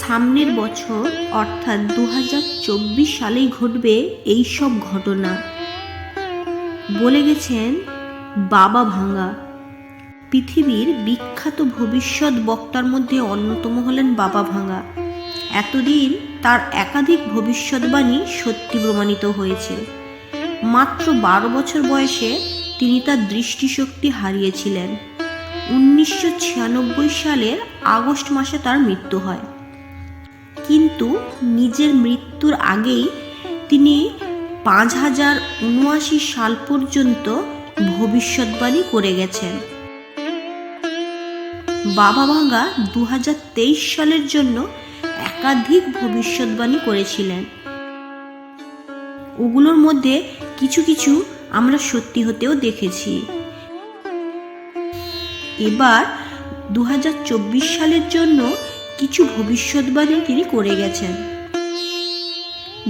সামনের বছর, অর্থাৎ দু হাজার চব্বিশ সালেই ঘটবে এই সব ঘটনা। বলে গেছেন, বাবা ভাঙা পৃথিবীর বিখ্যাত ভবিষ্যৎ বক্তার মধ্যে অন্যতম হলেন বাবা ভাঙা এতদিন তার একাধিক ভবিষ্যৎবাণী সত্যি প্রমাণিত হয়েছে। মাত্র বারো বছর বয়সে তিনি তার দৃষ্টিশক্তি হারিয়েছিলেন। উনিশশো ছিয়ানব্বই সালের আগস্ট মাসে তার মৃত্যু হয়। কিন্তু নিজের মৃত্যুর আগেই তিনি পাঁচ হাজার উনআশি সাল পর্যন্ত ভবিষ্যৎবাণী করে গেছেন। বাবা ভাঙ্গা দু হাজার তেইশ সালের জন্য একাধিক ভবিষ্যৎবাণী করেছিলেন। ওগুলোর মধ্যে কিছু কিছু আমরা সত্যি হতেও দেখেছি। এবার দু হাজার চব্বিশ সালের জন্য কিছু ভবিষ্যৎবাণী তিনি করে গেছেন।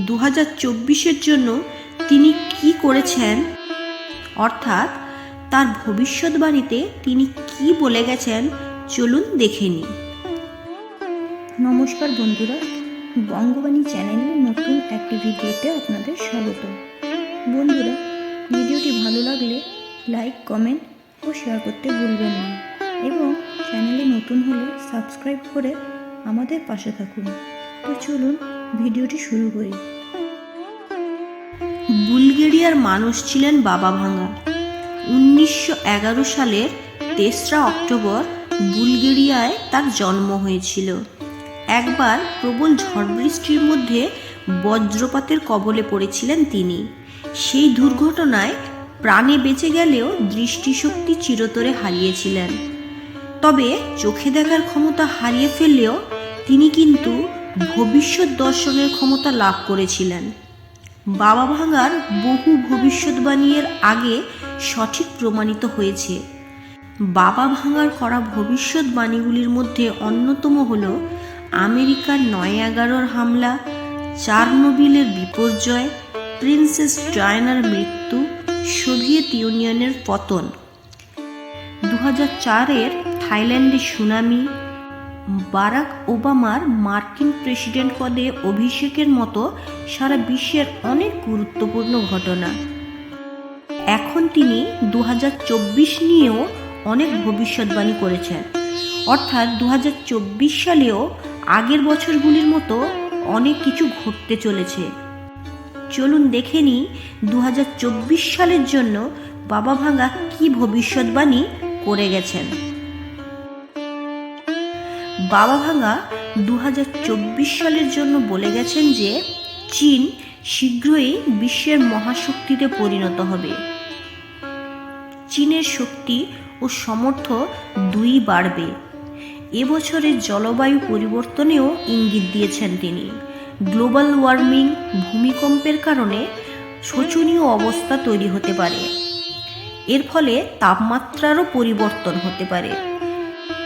দু হাজার জন্য তিনি কি করেছেন? অর্থাৎ তার ভবিষ্যৎবাণীতে তিনি কি বলে গেছেন চলুন দেখে নিই। নমস্কার বন্ধুরা, বঙ্গবাণী চ্যানেলের নতুন একটি ভিডিওতে আপনাদের স্বাগত। বন্ধুরা, ভিডিওটি ভালো লাগলে লাইক, কমেন্ট ও শেয়ার করতে ভুলবেন না। এবং চ্যানেলে নতুন হলে সাবস্ক্রাইব করে আমাদের পাশে থাকুন। তো চলুন ভিডিওটি শুরু করি। বুলগেরিয়ার মানুষ ছিলেন বাবা ভাঙা উনিশশো এগারো সালের তেসরা অক্টোবর বুলগেরিয়ায় তার জন্ম হয়েছিল। একবার প্রবল ঝড় বৃষ্টির মধ্যে বজ্রপাতের কবলে পড়েছিলেন তিনি। সেই দুর্ঘটনায় প্রাণে বেঁচে গেলেও দৃষ্টিশক্তি চিরতরে হারিয়েছিলেন। তবে চোখে দেখার ক্ষমতা হারিয়ে ফেললেও তিনি কিন্তু ভবিষ্যৎ দর্শনের ক্ষমতা লাভ করেছিলেন। বাবা ভাঙার বহু ভবিষ্যৎবাণীর আগে সঠিক প্রমাণিত হয়েছে। বাবা ভাঙার করা ভবিষ্যৎবাণীগুলির মধ্যে অন্যতম হল আমেরিকার নয় এগারোর হামলা, চারনোবিলের বিপর্যয়, প্রিন্সেস ডায়নার মৃত্যু সোভিয়েত ইউনিয়নের পতন। দু চারের থাইল্যান্ডে সুনামি, বারাক ওবামার মার্কিন প্রেসিডেন্ট পদে অভিষেকের মতো সারা বিশ্বের অনেক গুরুত্বপূর্ণ ঘটনা। এখন তিনি দু হাজার চব্বিশ নিয়েও অনেক ভবিষ্যৎবাণী করেছেন। অর্থাৎ দু হাজার চব্বিশ সালেও আগের বছরগুলির মতো অনেক কিছু ঘটতে চলেছে। চলুন দেখে নিই দু হাজার চব্বিশ সালের জন্য বাবা ভাঙা কি ভবিষ্যৎবাণী করে গেছেন। বাবা ভাঙা দু হাজার চব্বিশ সালের জন্য বলে গেছেন যে চীন শীঘ্রই বিশ্বের মহাশক্তিতে পরিণত হবে। চীনের শক্তি ও সমর্থ দুই বাড়বে। এবছরের জলবায়ু পরিবর্তনেও ইঙ্গিত দিয়েছেন তিনি। গ্লোবাল ওয়ার্মিং ভূমিকম্পের কারণে শোচনীয় অবস্থা তৈরি হতে পারে। এর ফলে তাপমাত্রারও পরিবর্তন হতে পারে।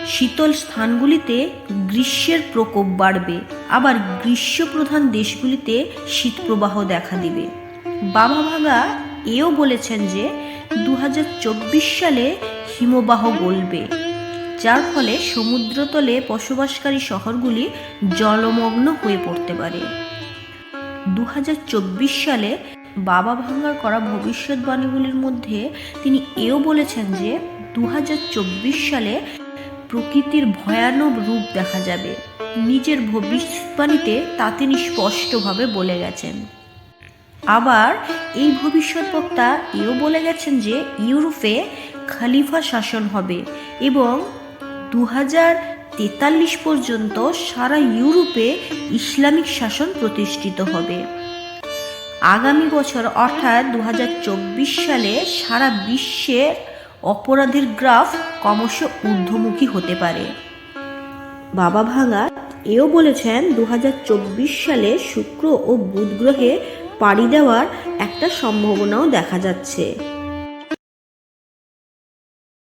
শীতল স্থানগুলিতে গ্রীষ্মের প্রকোপ বাড়বে, আবার গ্রীষ্মপ্রধান দেশগুলিতে শীতপ্রবাহ দেখা দিবে। বাবা ভাগা এও বলেছেন যে দু হাজার চব্বিশ সালে হিমবাহ গলবে। যার ফলে সমুদ্রতলে বসবাসকারী শহরগুলি জলমগ্ন হয়ে পড়তে পারে। দু হাজার চব্বিশ সালে বাবা ভাঙ্গার করা ভবিষ্যৎবাণীগুলির মধ্যে তিনি এও বলেছেন যে দু হাজার চব্বিশ সালে প্রকৃতির ভয়ানক রূপ দেখা যাবে। নিজের ভবিষ্যৎবাণীতে তা তিনি স্পষ্টভাবে বলে গেছেন। আবার এই ভবিষ্যৎ বক্তা এও বলে গেছেন যে ইউরোপে খালিফা শাসন হবে এবং দু তেতাল্লিশ পর্যন্ত সারা ইউরোপে ইসলামিক শাসন প্রতিষ্ঠিত হবে। আগামী বছর, অর্থাৎ দু হাজার চব্বিশ সালে সারা বিশ্বের অপরাধের গ্রাফ ক্রমশ ঊর্ধ্বমুখী হতে পারে। বাবা ভাঙা এও বলেছেন দু হাজার চব্বিশ সালে শুক্র ও বুধ গ্রহে পাড়ি দেওয়ার একটা সম্ভাবনাও দেখা যাচ্ছে।